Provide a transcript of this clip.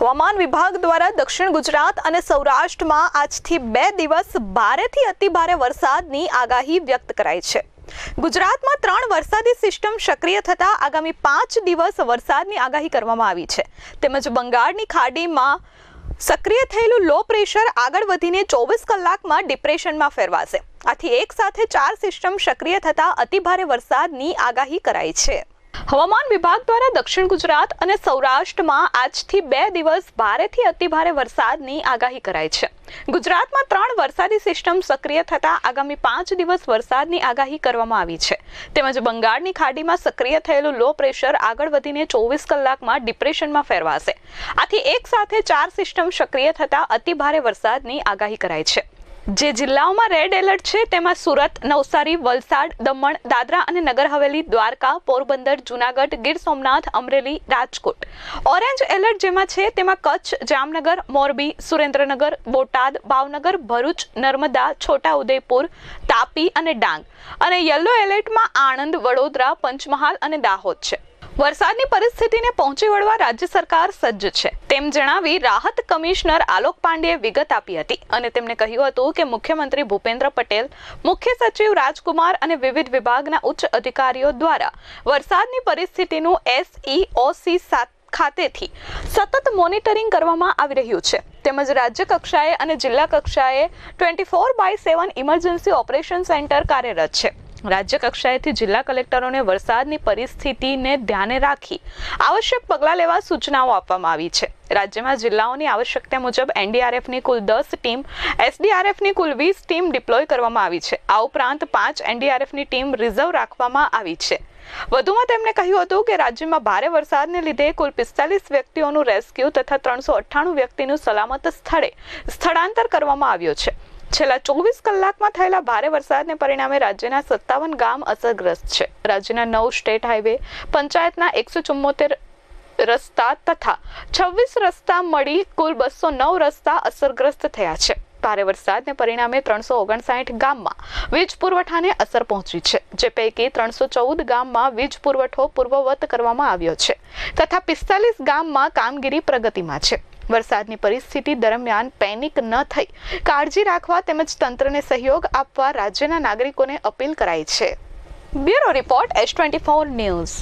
હવામાન વિભાગ દ્વારા દક્ષિણ ગુજરાત અને સૌરાષ્ટ્રમાં આજથી બે દિવસ ભારેથી અતિભારે વરસાદની આગાહી વ્યક્ત કરાઈ છે. ગુજરાતમાં ત્રણ વરસાદી સિસ્ટમ સક્રિય થતાં આગામી પાંચ દિવસ વરસાદની આગાહી કરવામાં આવી છે. તેમજ બંગાળની ખાડીમાં સક્રિય થયેલું લો પ્રેશર આગળ વધીને ચોવીસ કલાકમાં ડિપ્રેશનમાં ફેરવાશે. આથી એક સાથે ચાર સિસ્ટમ સક્રિય થતા અતિભારે વરસાદની આગાહી કરાઈ છે. હવામાન વિભાગ દ્વારા દક્ષિણ ગુજરાત અને સૌરાષ્ટ્રમાં આજથી બે દિવસ ભારેથી અતિભારે વરસાદની આગાહી કરાઈ છે. ગુજરાતમાં ત્રણ વરસાદી સિસ્ટમ સક્રિય થતા આગામી પાંચ દિવસ વરસાદની આગાહી કરવામાં આવી છે. તેમજ બંગાળની ખાડીમાં સક્રિય થયેલું લો પ્રેશર આગળ વધીને ચોવીસ કલાકમાં ડિપ્રેશનમાં ફેરવાશે. આથી એક સાથે ચાર સિસ્ટમ સક્રિય થતા અતિભારે વરસાદની આગાહી કરાઈ છે. જે જિલ્લાઓમાં રેડ એલર્ટ છે, તેમાં સુરત, નવસારી, વલસાડ, દમણ, દાદરા અને નગર હવેલી, દ્વારકા, પોરબંદર, જુનાગઢ, ગીર સોમનાથ, અમરેલી, રાજકોટ. ઓરેન્જ એલર્ટ જેમાં છે, તેમાં કચ્છ, જામનગર, મોરબી, સુરેન્દ્રનગર, બોટાદ, ભાવનગર, ભરૂચ, નર્મદા, છોટાઉદેપુર, તાપી અને ડાંગ. અને યલો એલર્ટમાં આણંદ, વડોદરા, પંચમહાલ અને દાહોદ છે. વરસાદની પરિસ્થિતિને પહોંચી વળવા રાજ્ય સરકાર સજ્જ છે. તેમ જણાવી રાહત કમિશનર આલોક પાંડેએ વિગત આપી હતી અને તેમણે કહ્યું હતું કે મુખ્યમંત્રી ભૂપેન્દ્ર પટેલ, મુખ્ય સચિવ રાજકુમાર અને વિવિધ વિભાગના ઉચ્ચ અધિકારીઓ દ્વારા વરસાદની પરિસ્થિતિનું એસઈઓસી સાત ખાતેથી સતત મોનિટરિંગ કરવામાં આવી રહ્યું છે. તેમજ રાજ્ય કક્ષાએ અને જિલ્લા કક્ષાએ twenty four by seven emergency operation centre કાર્યરત છે. રાજ્ય કક્ષાએથી જિલ્લા કલેક્ટરોને વરસાદની પરિસ્થિતિને ધ્યાને રાખી આવશ્યક પગલાં લેવા સૂચનાઓ આપવામાં આવી છે. રાજ્યમાં જિલ્લાઓની આવશ્યકતા મુજબ એનડીઆરએફની કુલ દસ ટીમ, એસડીઆરએફની કુલ વીસ ટીમ ડિપ્લોય કરવામાં આવી છે. આ ઉપરાંત પાંચ એનડીઆરએફની ટીમ રિઝર્વ રાખવામાં આવી છે. વધુમાં તેમણે કહ્યું હતું કે રાજ્યમાં ભારે વરસાદને લીધે કુલ પિસ્તાલીસ વ્યક્તિઓનું રેસ્ક્યુ તથા ત્રણસો અઠ્ઠાણું વ્યક્તિનું સલામત સ્થળે સ્થળાંતર કરવામાં આવ્યું છે. છેલ્લા ચોવીસ કલાકમાં થયેલા ભારે વરસાદને પરિણામે રાજ્યના સત્તાવન ગામ અસરગ્રસ્ત છે. રાજ્યના નવ સ્ટેટ હાઈવે, પંચાયતના એકસો ચુમ્મોતેર રસ્તા તથા છવ્વીસ રસ્તા મળી કુલ બસો નવ રસ્તા અસરગ્રસ્ત થયા છે. ભારે વરસાદને પરિણામે ત્રણસો ઓગણસાઠ ગામમાં વીજ પુરવઠાને અસર પહોંચી છે, જે પૈકી ત્રણસો ચૌદ ગામમાં વીજ પુરવઠો પૂર્વવત કરવામાં આવ્યો છે તથા પિસ્તાલીસ ગામમાં કામગીરી પ્રગતિમાં છે. વરસાદની પરિસ્થિતિ દરમિયાન પેનિક ન થઈ. કાળજી રાખવા તેમજ તંત્રને સહયોગ આપવા રાજ્યના નાગરિકોને અપીલ કરાઈ છે. Bureau report S twenty four news.